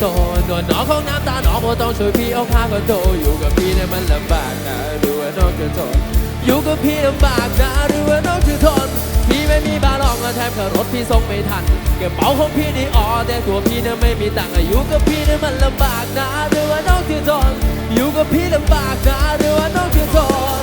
โตตัวน้องของน้ำตาน้องบ่ต้องช่วยพี่เอาผ้าก็โตอยู่กับพี่เนี่ยมันลำบากนะหรือว่าน้องจะทนอยู่กับพี่ลำบากนะหรือว่าน้องจะทนพี่ไม่มีบาลองและแทบขับรถพี่ส่งไม่ทันเกระเป๋าของพี่นี่อ๋อแต่ตัวพี่เนี่ยไม่มีตังค์อยู่กับพี่เนี่ยมันลำบากนะหรือว่าน้องจะทนอยู่กับพี่ลำบากนะหรือว่าน้องจะทน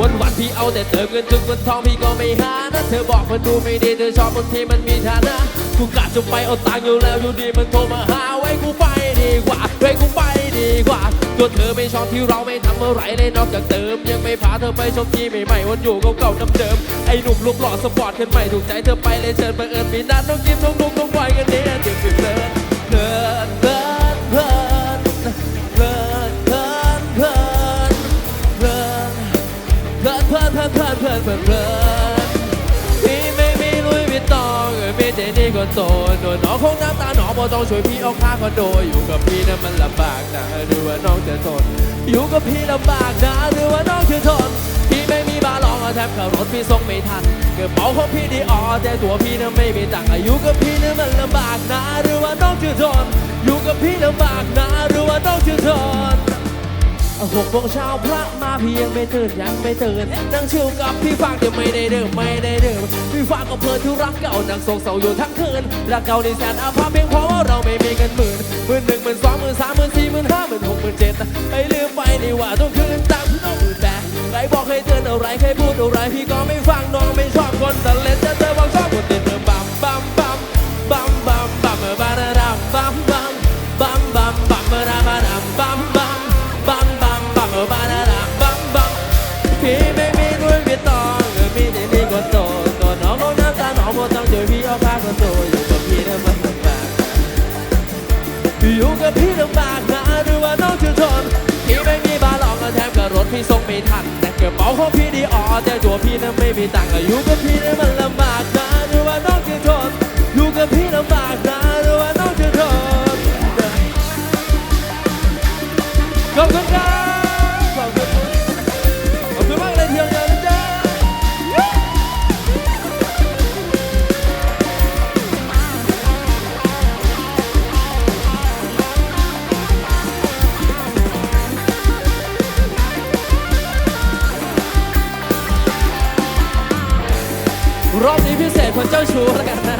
วันวันๆพี่เอาแต่เติมเงินถึงเงินทองพี่ก็ไม่หานะเธอบอกมันดูไม่ดีเธอชอบคนที่มันมีฐานะกูกะจะไปเอาตังค์อยู่แล้วอยู่ดีมันโทรมาหาไว้กูไปดีกว่าไว้กูไปดีกว่าตัวเธอไม่ชอบที่เราไม่ทำอะไรเลยนอกจากเติม ยังไม่พาเธอไปชมที่ใหม่ๆวันอยู่เก่าๆเดิมๆไอ้หนุ่มรูปหล่อสปอร์ตขึ้นใหม่ถูกใจเธอไปเลยเชิญบังเอิญมีนัดน้องกิมน้องนุ๊กน้องบอยกันนี้เดี๋ยวเพลินเพลินเพลิ เพลิดเพลินพี่ไม่มีลุยวิตตองมีแต่นี่ก็โตโดนน้องคงน้ำตาหนองบ่ต้องช่วยพี่เอาค่าคอนโดอยู่กับพี่นั้นมันลำบากนะหรือว่าน้องจะทนอยู่กับพี่ลำบากนะหรือว่าน้องจะทนพี่ไม่มีบาลองเอาแทบขับรถพี่ส่งไม่ทันกระเป๋าของพี่ดีอ๋อแต่ตัวพี่นั้นไม่มีตังค์อยู่กับพี่นั้นมันลำบากนะหรือว่าน้องจะทนอยู่กับพี่ลำบากนะหรือว่าน้องจะทน หกโมงเช้าพระมาพี่ยังไม่ตื่นยังไม่ตื่นนั่งชิวกับพี่ฟางเดี๋ยวไม่ได้เดิมไม่ได้เดิมพี่ฟางก็เพลินที่รักเก่านั่งโศกเศร้าอยู่ทั้งคืนรักเก่าในแสนอาภาพเพียงเพราะว่าเราไม่มีเงินหมื่นหมื่นหนึ่งหมื่นสองหมื่นสามหมื่นสี่หมื่นห้าหมื่นหกหมื่นเจ็ดไอ้ลืมไปนี่ว่าต้องคืนตามที่น้องหมื่นแปดใครบอกให้เตือนอะไรใครพูดอะไรพี่ก็ไม่ฟังน้องไม่ชอบคนต่เล่น พี่ส่งไม่ทันแต่กระเป๋าของพี่ดีอ๋อแต่ตัวพี่นั้นไม่มีตังค์อยู่กับพี่นะมันลำบากนะหรือว่าน้องจะทษ คนเจ้าชู้แล้วกันนะ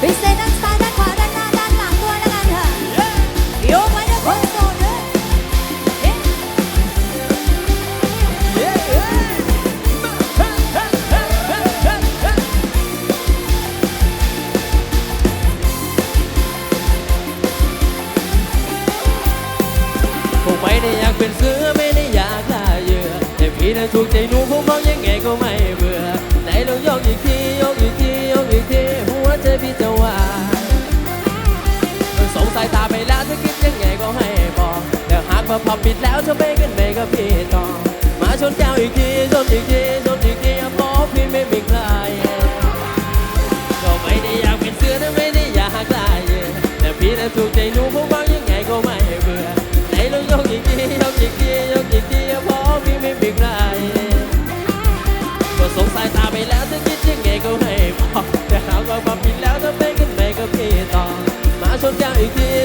พิเศษด้านซ้ายด้านขวาด้านหน้าด้านหลังด้วยแล้วกันเถอะโยกไว้เดี๋ยวคนโสดเลยเอ๊ะผมไม่ได้อยากเป็นเสือไม่ได้อยากล่าเหยื่อแต่พี่น่ะถูกใจหนูผมมองยังไงก็ไม่ พอปิดแล้วจะไม่กันไม่กับพี่ต่อ มาชนแก้วอีกทีชนอีกทีชนอีกทีเพราะพี่ไม่มีใครก็ไม่ได้อยากเป็นเสือนะไม่ได้อยากลายเหยื่อแต่พี่น่ะถูกใจหนูผมว่ายังไงก็ไม่เบื่อไหนลองยกอีกทียกอีกทียกอีกทีเพราะพี่ไม่มีใครก็สงสายตาไปแล้วถ้าคิดยังไงก็ให้บอกแต่หากว่าความผิดแล้วถ้าไม่กันไม่ก็พี่ต่อ มาชนแก้วอีกทีชนอีกที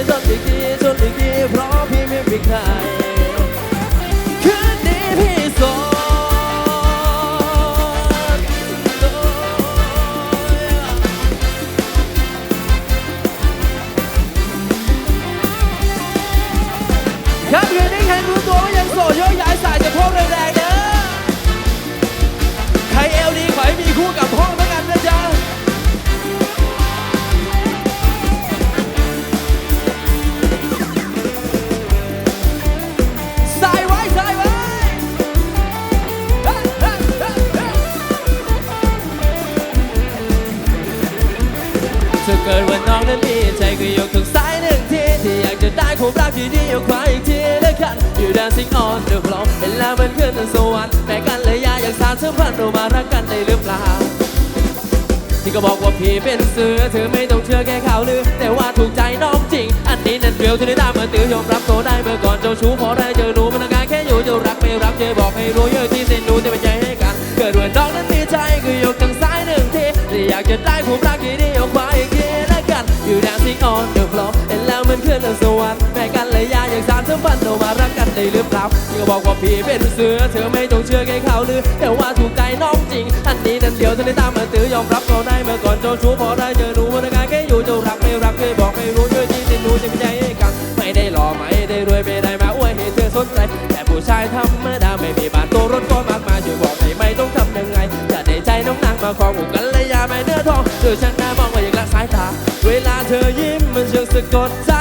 อยู่ dancing on the floor เห็นแล้วมันขึ้นสวรรค์แต่กันเลยอยาอยากสานสัมพันเรามารักกันได้หรือเปล่าที่ก็บอกว่าพี่เป็นเสือเธอไม่ต้องเชื่อแค่ข่าวลือ แต่ว่าถูกใจน้องจริง อันนี้นั่นเรียวที่ได้ตามมาตือยอมรับตัวได้เมื่อก่อนเจ้าชู้พอได้เจอหนูมันต้องการแค่อยู่จะรักไม่รักเจอบอกให้รู้เยอะที่เส้นหนูจะเป็นใจให้กัน เกิดวันน้องนั้นมีใจก็ยกทางซ้ายหนึ่งทีที่อยากจะได้ความรักที่ดีเอาไว้อีกทีละกันอยู่ dancing on the floor รื่องสวรรค์แม่กันเลยย ได้หรือเปล่าพี่ก็บอกว่าพี่เป็นเสือเธอไม่ต้องเชื่อแค่ข่าวลือแต่ว่าถูกใจน้องจริงอันนี้นั่นเดียวเธอได้ตามมาตื้อยอมรับเราได้เมื่อก่อนเจ้าชู้พอได้เจอหนูวันงานแค่อยู่เจ้ารักไม่รักเคยบอกไม่รู้ช่วยที่ติดหนูจะไม่ใจให้กันไม่ได้หล่อไม่ได้รวยไม่ได้มาอวยให้เธอสนใจ แต่ผู้ชายธรรมดาไม่มีบ้านตัวรถก็มากมายช่วยบอกให้ไม่ต้องทำยังไงจะได้ใจน้องนางมาครองอุกันเลยยาไม่เนื้อทองเธอช่างน่ามองว่าอย่างละสายตาเวลาเธอยิ้มมันช่างสะกดใจ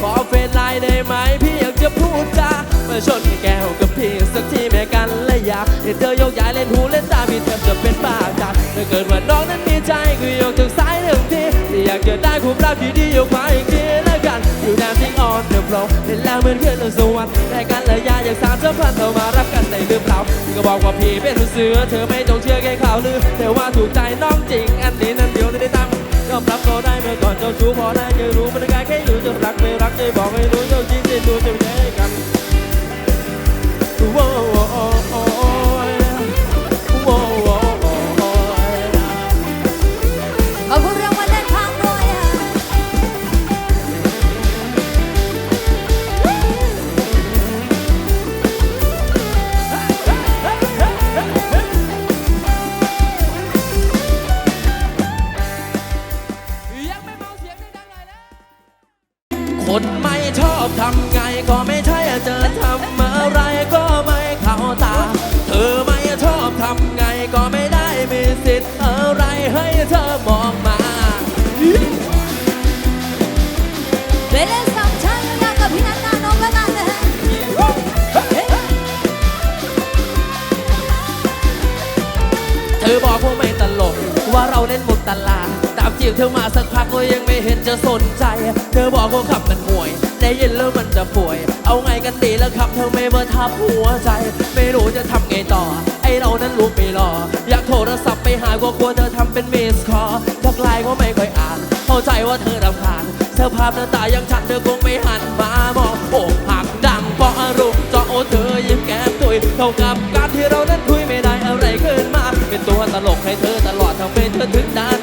ขอเฟซไลน์ได้ไหมพี่อยากจะพูด จามาชนแก้วกับพี่สักทีแม่กันเลยอยากเห็นเธอยกย้ายเล่นหูเล่นตาพี่แทบจะเป็นบ้าจัดถ้าเกิดว่าน้องนั้นมีใจก็ยกถึงสายหนึ่งทีที่อยากจะได้คู่รักที่ดียกมาอีกทีแล้วกันอยู่แนวทิ้งออนเดอะโปรเห็นแล้วเหมือนเพื่อนสวรรค์แต่กันเลยอยากอยากสารสัมพันธ์เรามารับกันได้หรือเปล่าพี่ก็บอกว่าพี่เป็นเสือเธอไม่ต้องเชื่อแค่ข่าวลือแต่ว่าถูกใจน้องจริง อันนี้นั่นเดียวจะได้ตามยอมรับก็ได้เมื่อก่อนเจ้าชู้พอได้จะรู้มันกายแค่อยู่จะรักไม่รักจะบอกไม่รู้เจ้าจริงจะดูจะ เธอมองมาเวลาสำคัญอยากกับพี่นันนาน้องละกันนะฮะเธอบอกว่าไม่ตลก ว่าเราเล่นมุกตลาดตามจีบเธอมาสักพักก็ยังไม่เห็นจะสนใจ เธอบอกว่าขับมันห่วยได้ยินแล้วมันจะป่วย เอาไงกันดีแล้วครับเธอไม่มาทับหัวใจ ไม่รู้จะทำไงต่อ ไอเรานั้นรู้ไม่รอ อยากโทรศัพท์ไปหาก็กลัวเธอทำเป็นมิสคอทักไลน์ก็ไม่ค่อยอ่าน เข้าใจว่าเธอรำคาญสภาพหน้าตายังฉันเธอคงไม่หันมามองอกหักดังเพราะอารมณ์เจาะเธอยิ้มแก้มตุยเท่ากับการที่เรานั้นคุยไม่ได้อะไรขึ้นมา เป็นตัวตลกให้เธอตลอดทำให้เธอถึงได้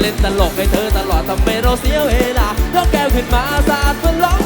เล่นตลกให้เธอตลอดทำไมเราเสียเวลายกแก้วขึ้นมาสาดมันร้อง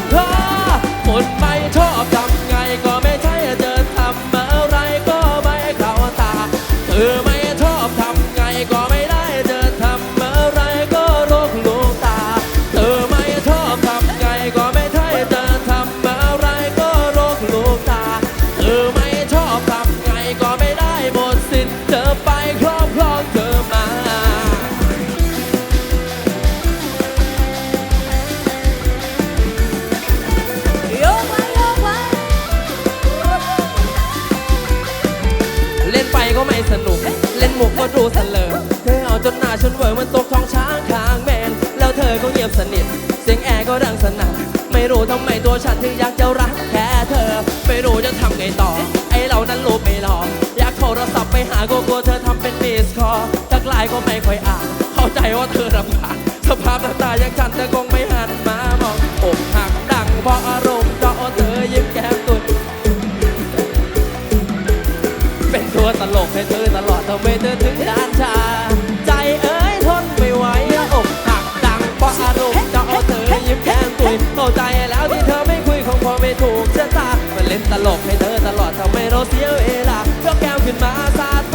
นหน้าฉันเวอร์มันตกท้องช้างคางแมนแล้วเธอก็เงียบสนิท เสียงแอร์ก็ดังสนั่นไม่รู้ทำไมตัวฉันถึงอยากจะรักแค่เธอ ไม่รู้จะทำไงต่อ ไอเรานั้นรู้ไม่หลอกอยากโทรศัพท์ไปหาก็กลัวเธอทำเป็นมิสคอทักไลน์ก็ไม่ค่อยอ่านเข้าใจว่าเธอรำคาญสภาพหน้าตาอย่างฉันเธอคงไม่หันมามองอกหักดังเพราะอารมณ์เจาะเธอยิ้มแก้มตุยเป็นตัวตลกให้เธอตลอดทำให้เธอถึงด้าน เข้าใจแล้วที่เธอไม่คุยของพอไม่ถูกชะตามันเล่นตลกให้เธอตลอดทำให้เราเสียเวลายกแก้วขึ้นมาสาด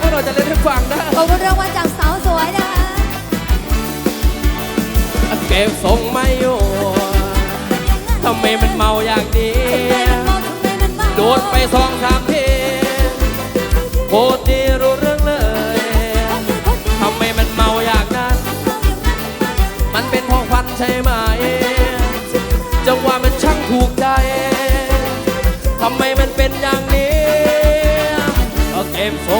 พวกเราจะเล่นให้ฟังนะขอบคุณรางวัลจากสาวสวยนะคะเก็บทรงไม่อยู่ทำไมมันเมาอย่างนี้โดนไปสองสามทีโคตรดีรู้เรื่องเลยทำไมมันเมาอย่างนั้น มันเป็นเพราะควันใช่ไหมจังหวะมันช่างถูกใจทำไมมันเป็นอย่างนี้เอาเก็บทรง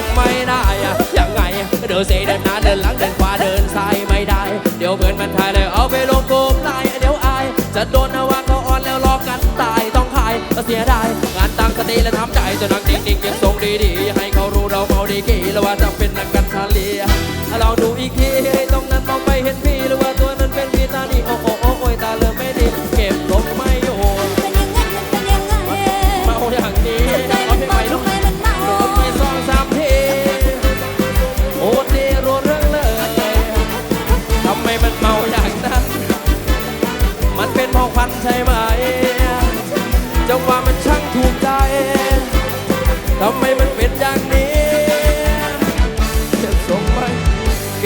จนนั่งนิ่งทรงดีๆ ให้เขารู้เราเมาดีกี่แล้วว่าจะเป็นนักการทาเลียลองดูอีกทีตรงนั้นมองไปเห็นพี่หรือว่า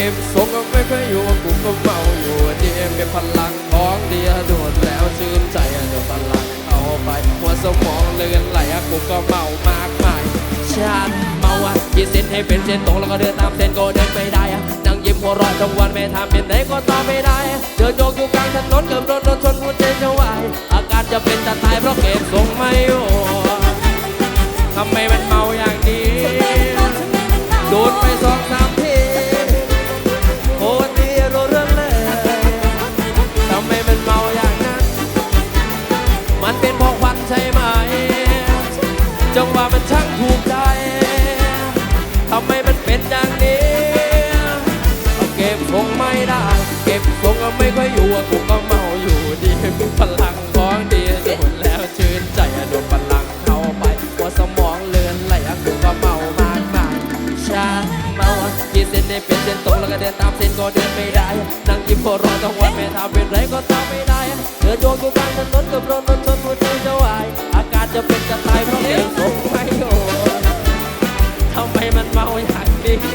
เก็บทรงก็ไม่เคยอยู่กูก็เมาอยู่เดีเก็บพลังของเดียโดดแล้วชื่นใจโดนพลังเอาไป หัวสมองเลือนไหลกูก็เมามากมายฉันเมาอะขีดเส้นให้เป็นเส้นตรงแล้วก็เดินตามเส้นก็เดินไม่ได้อะนั่งยิ้มหัวเราะทั้งวันไม่ทำเป็นไหนก็ตามไม่ได้ เดินโยกอยู่กลางถนนเกือบโดนรถชนหัวใจจะวายอาการจะเป็นจะตายเพราะเก็บทรงไม่อยู่ อยอยู่อะกูก็เมาอยู่ดีพลังของดีโดนแล้วชื่นใจอะโดนพลังเข้าไปหัวสมองเลือนไหลกูก็เมามากมายฉันเมาอะขีดเส้นได้เป็นเส้นตรงแล้วก็เดินตามเส้นก็เดินไม่ได้นั่งยิ้มหัวเราะทั้งวันไม่ทำเป็นไรก็ทำไม่ได้เดินโยกอยู่กลางถนนกับรถรถชนหัวใจจะวายอาการจะเป็นจะตายเพราะเก็บทรงไม่อยู่ทำไมมันเมาอย่างนี้โดนไปสอง